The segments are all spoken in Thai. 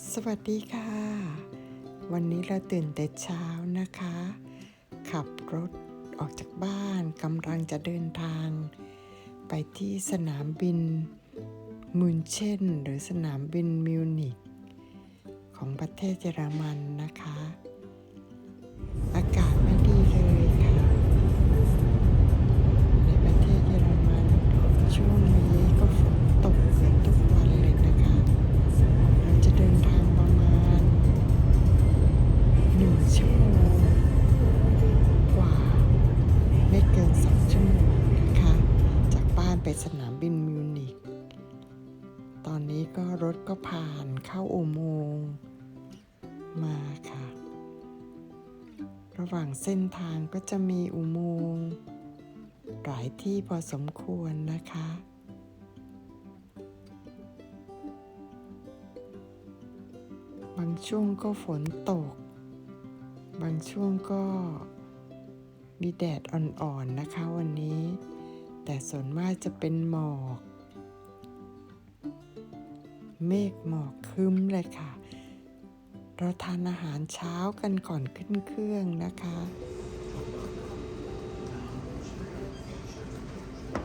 สวัสดีค่ะ วันนี้เราตื่นแต่เช้านะคะ ขับรถออกจากบ้านกำลังจะเดินทาง ไปที่สนามบินมุนเช่นหรือสนามบินมิวนิกของประเทศเยอรมันนะคะ นไปสนามบินมิวนิกตอนนี้ก็รถก็ผ่านเข้าอุโมงค์มาค่ะ ระหว่างเส้นทางก็จะมีอุโมงค์หลายที่พอสมควรนะคะบางช่วงก็ฝนตก บางช่วงก็มีแดดอ่อนๆนะคะวันนี้ แต่ส่วนมากจะเป็นหมอก เมฆหมอกคึ้มเลยค่ะ เราทานอาหารเช้ากันก่อนขึ้นเครื่องนะคะ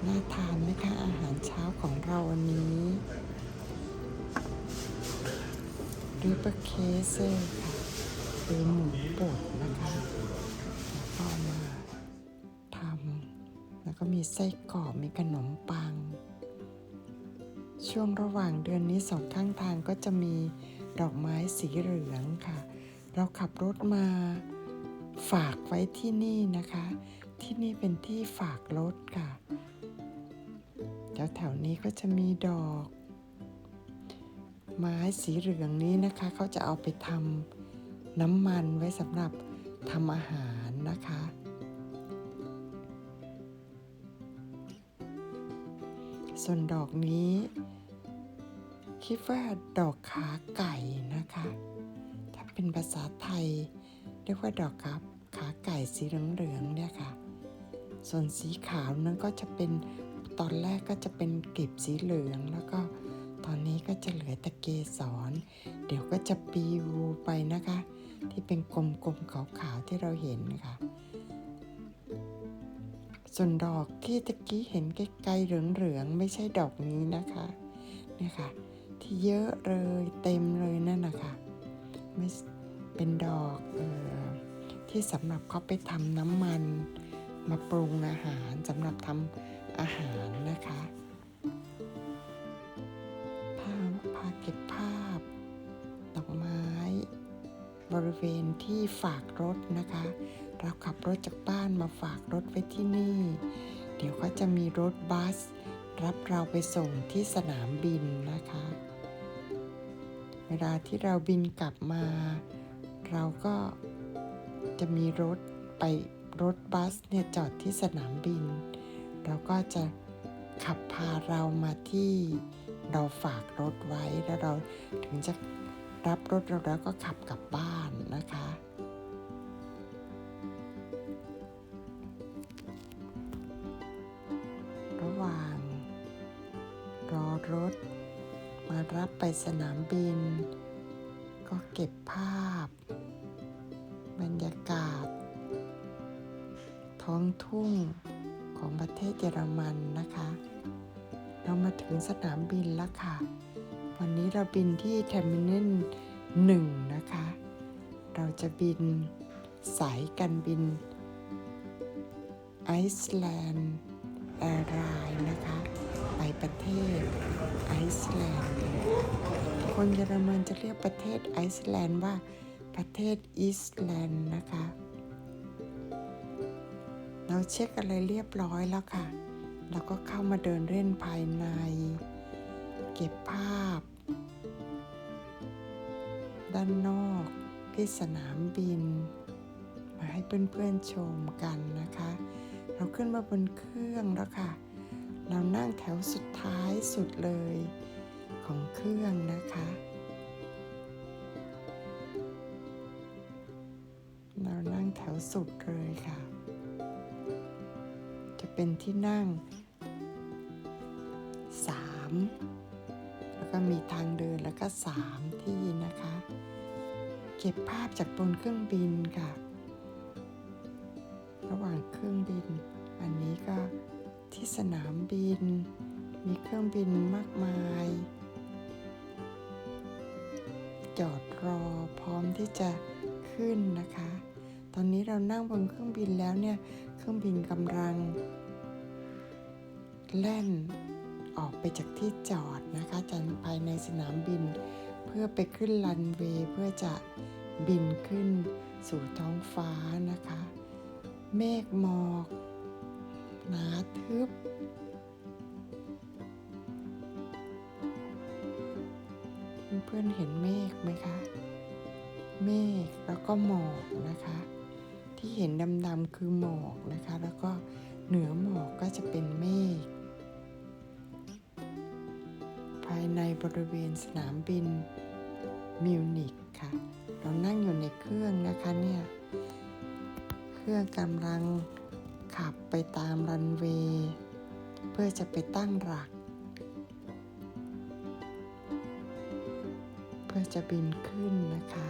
น่าทานไหมคะอาหารเช้าของเราวันนี้ริปเปอร์เคเซอร์ค่ะหรือหมูบดนะคะ ไส้กรอกมีขนมปัง ช่วงระหว่างเดือนนี้สองข้างทางก็จะมีดอกไม้สีเหลืองค่ะ เราขับรถมาฝากไว้ที่นี่นะคะ ที่นี่เป็นที่ฝากรถค่ะแถวๆนี้ก็จะมีดอก ไม้สีเหลืองนี้นะคะเขาจะเอาไปทำน้ำมันไว้สำหรับทำอาหารนะคะ ส่วนดอกนี้ คิดว่าดอกขาไก่นะคะ ถ้าเป็นภาษาไทย เรียกว่าดอกขาขาไก่สีเหลืองๆเนี่ยค่ะ ส่วนสีขาวนั้นก็จะเป็นตอนแรกก็จะเป็นกลีบสีเหลืองแล้วก็ตอนนี้ก็จะเหลือตะเกสรเดี๋ยวก็จะปลิวไปนะคะ ที่เป็นกลมๆขาวๆที่เราเห็นค่ะ ส่วนดอกที่ตะกี้เห็นไกลๆเหลืองๆไม่ใช่ดอกนี้นะคะเนี่ยค่ะ ที่เยอะเลยเต็มเลยนั่นนะคะไม่เป็นดอกเออที่สำหรับเขาไปทำน้ำมันมาปรุงอาหารสำหรับทำอาหารนะคะ ริเวณที่ฝากรถนะคะ เราขับรถจากบ้านมาฝากรถไว้ที่นี่ เดี๋ยวก็จะมีรถบัส รับเราไปส่งที่สนามบินนะคะ เวลาที่เราบินกลับมา เราก็จะมีรถไปรถบัสเนี่ยจอดที่สนามบิน เราก็จะขับพาเรามาที่เราฝากรถไว้แล้วเราถึงจะ รับรถเราแล้วก็ขับกลับบ้านนะคะ ระหว่าง รอรถ มารับไปสนามบิน ก็เก็บภาพ บรรยากาศ ท้องทุ่งของประเทศเยอรมันนะคะ เรามาถึงสนามบินแล้วค่ะ วันนี้เราบินที่เทอร์มินอลหนึ่งนะคะ เราจะบินสายการบินไอซ์แลนด์แอร์ไลน์นะคะ ไปประเทศไอซ์แลนด์คนเยอรมันจะเรียกประเทศไอซ์แลนด์ว่าประเทศอีสแลนด์นะคะ เราเช็คอะไรเรียบร้อยแล้วค่ะ เราก็เข้ามาเดินเล่นภายใน เก็บภาพ ด้านนอกที่สนามบิน มาให้เพื่อนๆชมกันนะคะ เราขึ้นมาบนเครื่องแล้วค่ะ เรานั่งแถวสุดท้ายสุดเลยของเครื่องนะคะ เรานั่งแถวสุดเลยค่ะ จะเป็นที่นั่งสามแล้วก็มีทางเดินแล้วก็สามที่นะคะ เก็บภาพจากบนเครื่องบินค่ะ ระหว่างเครื่องบิน อันนี้ก็ที่สนามบิน มีเครื่องบินมากมาย จอดรอพร้อมที่จะขึ้นนะคะ ตอนนี้เรานั่งบนเครื่องบินแล้วเนี่ย เครื่องบินกำลัง แล่นออกไปจากที่จอดนะคะจากภายในสนามบิน เพื่อไปขึ้นรันเวย์เพื่อจะบินขึ้นสู่ท้องฟ้านะคะ เมฆหมอกหนาทึบ เพื่อนเห็นเมฆไหมคะ เมฆแล้วก็หมอกนะคะ ที่เห็นดำๆคือหมอกนะคะ แล้วก็เหนือหมอกก็จะเป็นเมฆายในบริเวณสนามบินมิวนิกค่ะ เรานั่งอยู่ในเครื่องนะคะเนี่ย เครื่องกำลังขับไปตามรันเวย์เพื่อจะไปตั้งหลัก เพื่อจะบินขึ้นนะคะ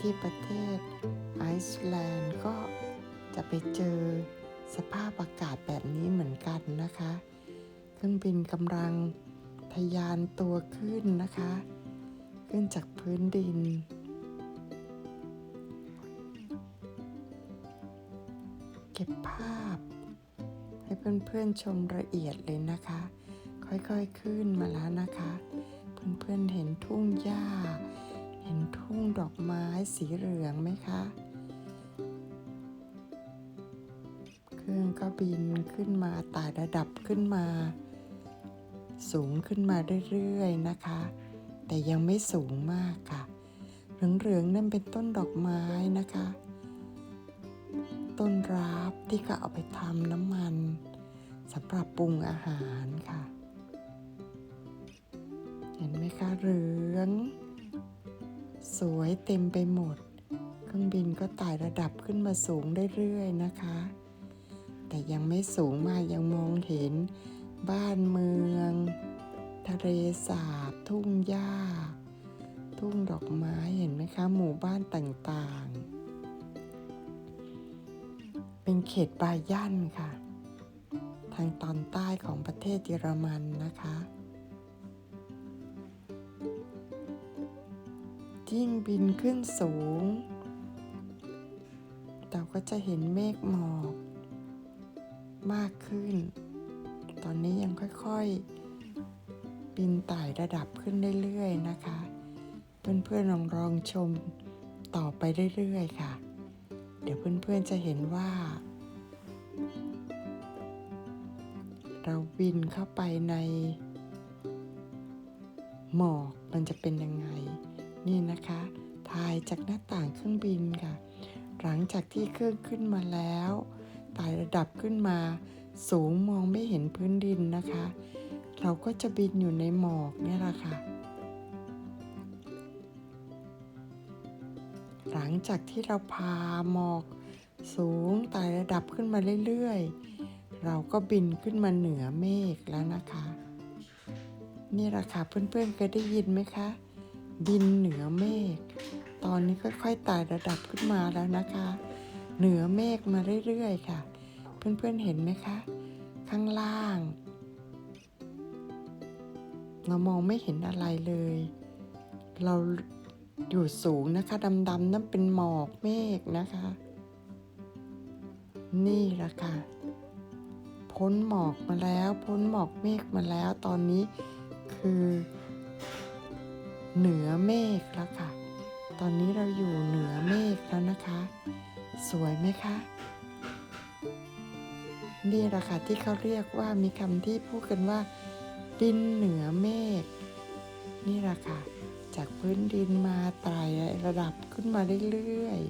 ที่ประเทศไอซ์แลนด์ก็จะไปเจอสภาพอากาศแบบนี้เหมือนกันนะคะ เครื่องบินกำลังทะยานตัวขึ้นนะคะ ขึ้นจากพื้นดิน เก็บภาพ ให้เพื่อนๆชมละเอียดเลยนะคะ ค่อยๆขึ้นมาแล้วนะคะ เพื่อนๆเห็นทุ่งหญ้า ทุ่งดอกไม้สีเหลืองไหมคะเครื่องก็บินขึ้นมาไต่ระดับขึ้นมา สูงขึ้นมาเรื่อยๆนะคะ แต่ยังไม่สูงมากค่ะ เหลืองๆนั่นเป็นต้นดอกไม้นะคะ ต้นราบที่เขาเอาไปทำน้ำมันสำหรับปรุงอาหารค่ะ เห็นไหมคะเหลือง สวยเต็มไปหมด เครื่องบินก็ไต่ระดับขึ้นมาสูงเรื่อยๆนะคะ แต่ยังไม่สูงมากยังมองเห็น บ้านเมือง ทะเลสาบ ทุ่งหญ้า ทุ่งดอกไม้เห็นไหมคะ หมู่บ้านต่างๆ เป็นเขตบายันค่ะ ทางตอนใต้ของประเทศเยอรมันนะคะ ยิ่งบินขึ้นสูง เราก็จะเห็นเมฆหมอกมากขึ้น ตอนนี้ยังค่อยๆ บินไต่ระดับขึ้นเรื่อยๆนะคะ เพื่อนๆลองลองชมต่อไปเรื่อยๆค่ะ เดี๋ยวเพื่อนๆจะเห็นว่า เราบินเข้าไปในหมอกมันจะเป็นยังไง นี่นะคะ ถ่ายจากหน้าต่างเครื่องบินค่ะ หลังจากที่เครื่องขึ้นมาแล้วไต่ระดับขึ้นมา สูงมองไม่เห็นพื้นดินนะคะ เราก็จะบินอยู่ในหมอกนี่แหละค่ะ หลังจากที่เราพาหมอกสูงไต่ระดับขึ้นมาเรื่อยๆ เราก็บินขึ้นมาเหนือเมฆแล้วนะคะ นี่แหละค่ะเพื่อนๆเคยได้ยินไหมคะ บินเหนือเมฆ ตอนนี้ค่อยๆไต่ระดับขึ้นมาแล้วนะคะ เหนือเมฆมาเรื่อยๆค่ะ เพื่อนๆเห็นไหมคะ ข้างล่าง เรามองไม่เห็นอะไรเลย เราอยู่สูงนะคะดำๆนั่นเป็นหมอกเมฆนะคะ นี่ละค่ะ พ้นหมอกมาแล้ว พ้นหมอกเมฆมาแล้วตอนนี้คือ เหนือเมฆแล้วค่ะ ตอนนี้เราอยู่เหนือเมฆแล้วนะคะ สวยไหมคะ นี่แหละค่ะที่เขาเรียกว่ามีคำที่พูดกันว่าบินเหนือเมฆ นี่แหละค่ะ จากพื้นดินมาไต่ระดับขึ้นมาเรื่อย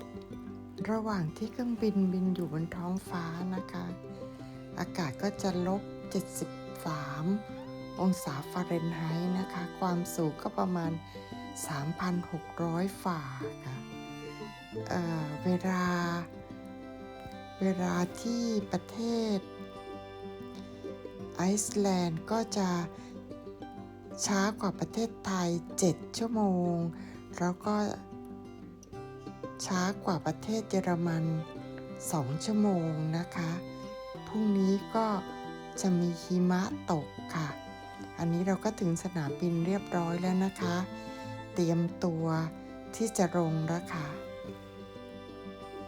ๆ ระหว่างที่เครื่องบินบินอยู่บนท้องฟ้านะคะ อากาศก็จะลบ 73 องศาฟาเรนไฮต์นะคะ ความสูงก็ประมาณ 3,600 ฝ่าค่ะเอ่อเวลา เวลาที่ประเทศ ไอซ์แลนด์ก็จะช้ากว่าประเทศไทย 7 ชั่วโมง แล้วก็ช้ากว่าประเทศเยอรมัน 2 ชั่วโมงนะคะ พรุ่งนี้ก็จะมีหิมะตกค่ะ อันนี้เราก็ถึงสนามบินเรียบร้อยแล้วนะคะ เตรียมตัวที่จะลงแล้วค่ะ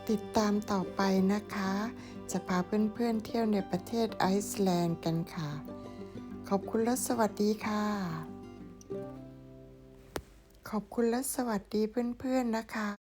ติดตามต่อไปนะคะ จะพาเพื่อนๆเที่ยวในประเทศไอซ์แลนด์กันค่ะ ขอบคุณและสวัสดีค่ะ ขอบคุณและสวัสดีเพื่อนๆนะคะ